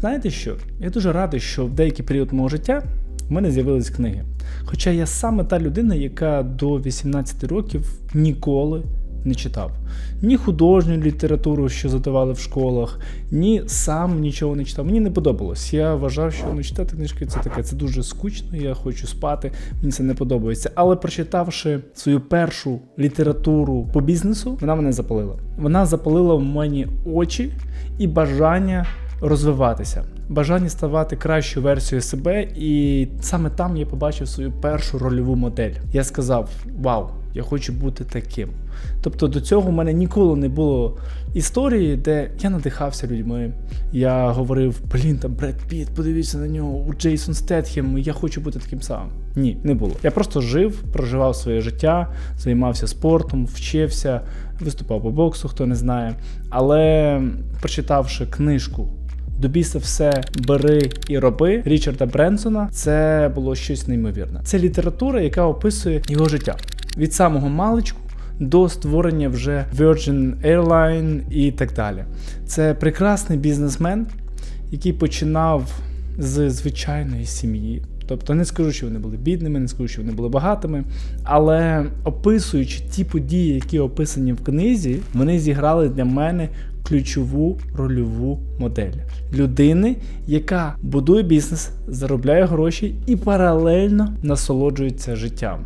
Знаєте що? Я дуже радий, що в деякий період мого життя в мене з'явились книги. Хоча я саме та людина, яка до 18 років ніколи не читав. Ні художню літературу, що задавали в школах, ні сам нічого не читав. Мені не подобалось. Я вважав, що ну, читати книжки це таке, це дуже скучно, я хочу спати, мені це не подобається. Але прочитавши свою першу літературу по бізнесу, вона мене запалила. Вона запалила в мені очі і бажання розвиватися, бажання ставати кращою версією себе, і саме там я побачив свою першу рольову модель. Я сказав: Вау, я хочу бути таким. Тобто до цього в мене ніколи не було історії, де я надихався людьми. Я говорив: блін, там Бред Піт, подивіться на нього, у Джейсон Стетхем, я хочу бути таким самим. Ні, не було. Я просто жив, проживав своє життя, займався спортом, вчився, виступав по боксу, хто не знає. Але прочитавши книжку. До біса все бери і роби Річарда Бренсона. Це було щось неймовірне. Це література, яка описує його життя від самого маличку до створення вже Virgin Airline і так далі. Це прекрасний бізнесмен, який починав з звичайної сім'ї. Тобто не скажу, що вони були бідними, не скажу, що вони були багатими, але описуючи ті події, які описані в книзі, вони зіграли для мене ключову рольову модель людини, яка будує бізнес, заробляє гроші і паралельно насолоджується життям.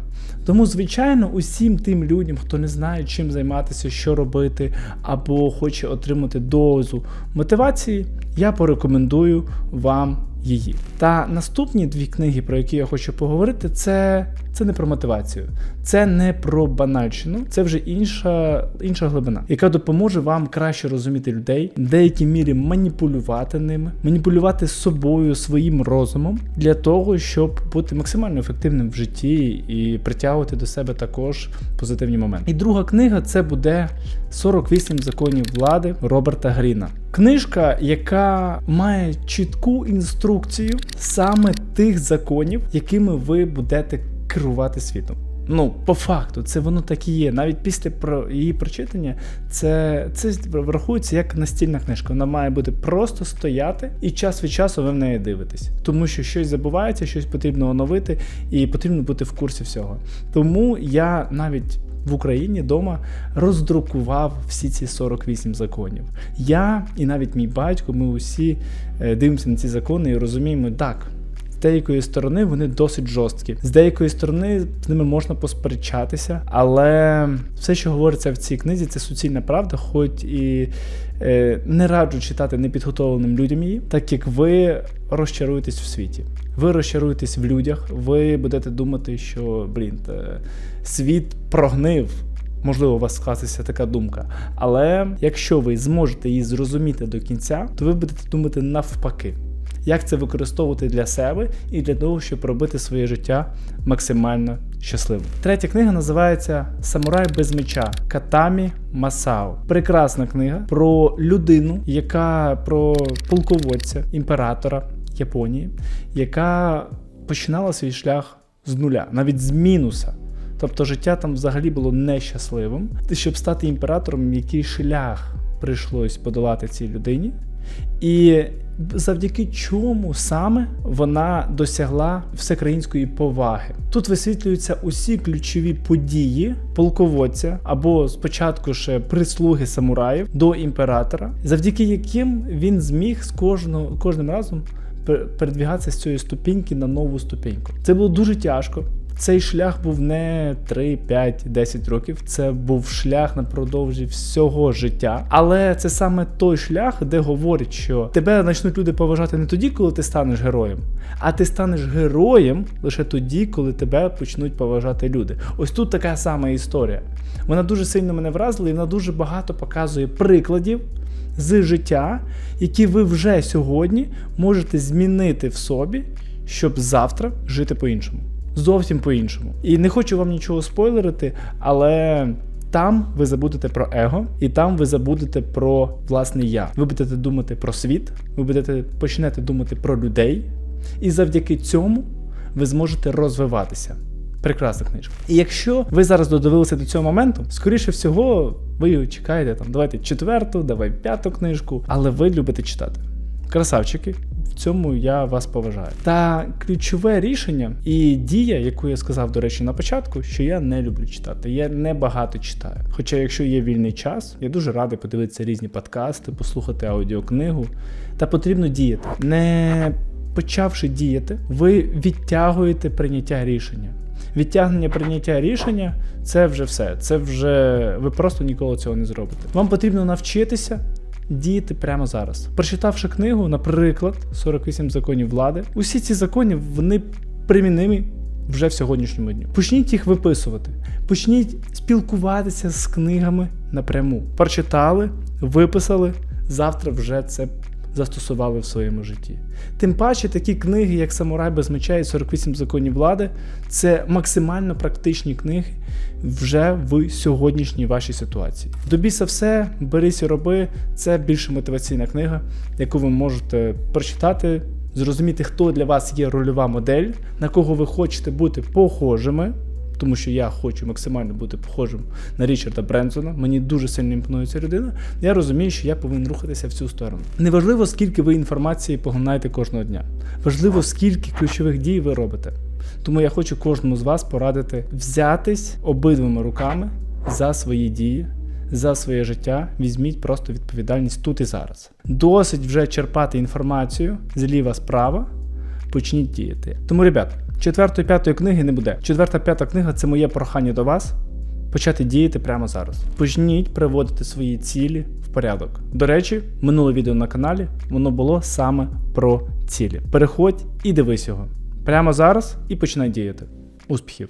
Тому, звичайно, усім тим людям, хто не знає, чим займатися, що робити, або хоче отримати дозу мотивації, я порекомендую вам її. Та наступні дві книги, про які я хочу поговорити, це це не про мотивацію, це не про банальщину, це вже інша інша глибина, яка допоможе вам краще розуміти людей, в деякій мірі маніпулювати ними, маніпулювати собою, своїм розумом для того, щоб бути максимально ефективним в житті і притягувати до себе також позитивні моменти. І друга книга це буде 48 законів влади Роберта Гріна. Книжка, яка має чітку інструкцію саме тих законів, якими ви будете керувати світом. Ну, по факту, це воно так і є. Навіть після про її прочитання, це це врахується як настільна книжка. Вона має бути просто стояти, і час від часу ви в неї дивитесь. Тому що щось забувається, щось потрібно оновити, і потрібно бути в курсі всього. Тому я навіть. В Україні вдома роздрукував всі ці 48 законів. Я і навіть мій батько, ми усі е, дивимося на ці закони і розуміємо, так, деякої сторони вони досить жорсткі. З деякої сторони з ними можна посперечатися, але все, що говориться в цій книзі, це суцільна правда, хоч і е, не раджу читати непідготовленим людям її, так як ви розчаруєтесь в світі. Ви розчаруєтесь в людях, ви будете думати, що блін, світ прогнив. Можливо, у вас скласться така думка. Але якщо ви зможете її зрозуміти до кінця, то ви будете думати навпаки як це використовувати для себе і для того, щоб робити своє життя максимально щасливим. Третя книга називається Самурай без меча Катамі Масао. Прекрасна книга про людину, яка про полководця імператора Японії, яка починала свій шлях з нуля, навіть з мінуса. Тобто життя там взагалі було нещасливим. Щоб стати імператором, який шлях прийшлось подолати цій людині. І завдяки чому саме вона досягла всекраїнської поваги. Тут висвітлюються усі ключові події полководця або спочатку ще прислуги самураїв до імператора, завдяки яким він зміг з кожного кожним разом передвігатися з цієї ступіньки на нову ступіньку. Це було дуже тяжко. Цей шлях був не 3, 5, 10 років. Це був шлях на продовжі всього життя. Але це саме той шлях, де говорять, що тебе почнуть люди поважати не тоді, коли ти станеш героєм, а ти станеш героєм лише тоді, коли тебе почнуть поважати люди. Ось тут така сама історія. Вона дуже сильно мене вразила, і вона дуже багато показує прикладів. З життя, які ви вже сьогодні можете змінити в собі, щоб завтра жити по-іншому зовсім по-іншому. І не хочу вам нічого спойлерити, але. Там ви забудете про его, і там ви забудете про власне я. Ви будете думати про світ, ви будете почнете думати про людей, і завдяки цьому ви зможете розвиватися. Прекрасна книжка. І якщо ви зараз додивилися до цього моменту, скоріше всього, ви чекаєте там, давайте четверту, давай п'яту книжку, але ви любите читати. Красавчики. В цьому я вас поважаю. Та ключове рішення і дія, яку я сказав, до речі, на початку, що я не люблю читати. Я не багато читаю. Хоча, якщо є вільний час, я дуже радий подивитися різні подкасти, послухати аудіокнигу. Та потрібно діяти. Не почавши діяти, ви відтягуєте прийняття рішення. Відтягнення прийняття рішення це вже все. Це вже ви просто ніколи цього не зробите. Вам потрібно навчитися діяти прямо зараз. Прочитавши книгу, наприклад, 48 законів влади, усі ці закони вони примінимі вже в сьогоднішньому дню. Почніть їх виписувати, почніть спілкуватися з книгами напряму. Прочитали, виписали, завтра вже це застосували в своєму житті. Тим паче, такі книги, як Самурай без меча і 48 законів влади, це максимально практичні книги вже в сьогоднішній вашій ситуації. Добійся все, берись і роби. Це більше мотиваційна книга, яку ви можете прочитати, зрозуміти, хто для вас є рольова модель, на кого ви хочете бути похожими. Тому що я хочу максимально бути похожим на Річарда Бренсона. Мені дуже сильно імпонує ця людина. Я розумію, що я повинен рухатися в цю сторону. Неважливо, скільки ви інформації поглинаєте кожного дня. Важливо, скільки ключових дій ви робите. Тому я хочу кожному з вас порадити взятись обидвими руками за свої дії, за своє життя. Візьміть просто відповідальність тут і зараз. Досить вже черпати інформацію зліва справа. Почніть діяти. Тому, ребят, четвертої п'ятої книги не буде. Четверта п'ята книга це моє прохання до вас. Почати діяти прямо зараз. Почніть приводити свої цілі в порядок. До речі, минуле відео на каналі воно було саме про цілі. Переходь і дивись його прямо зараз і починай діяти. Успіхів!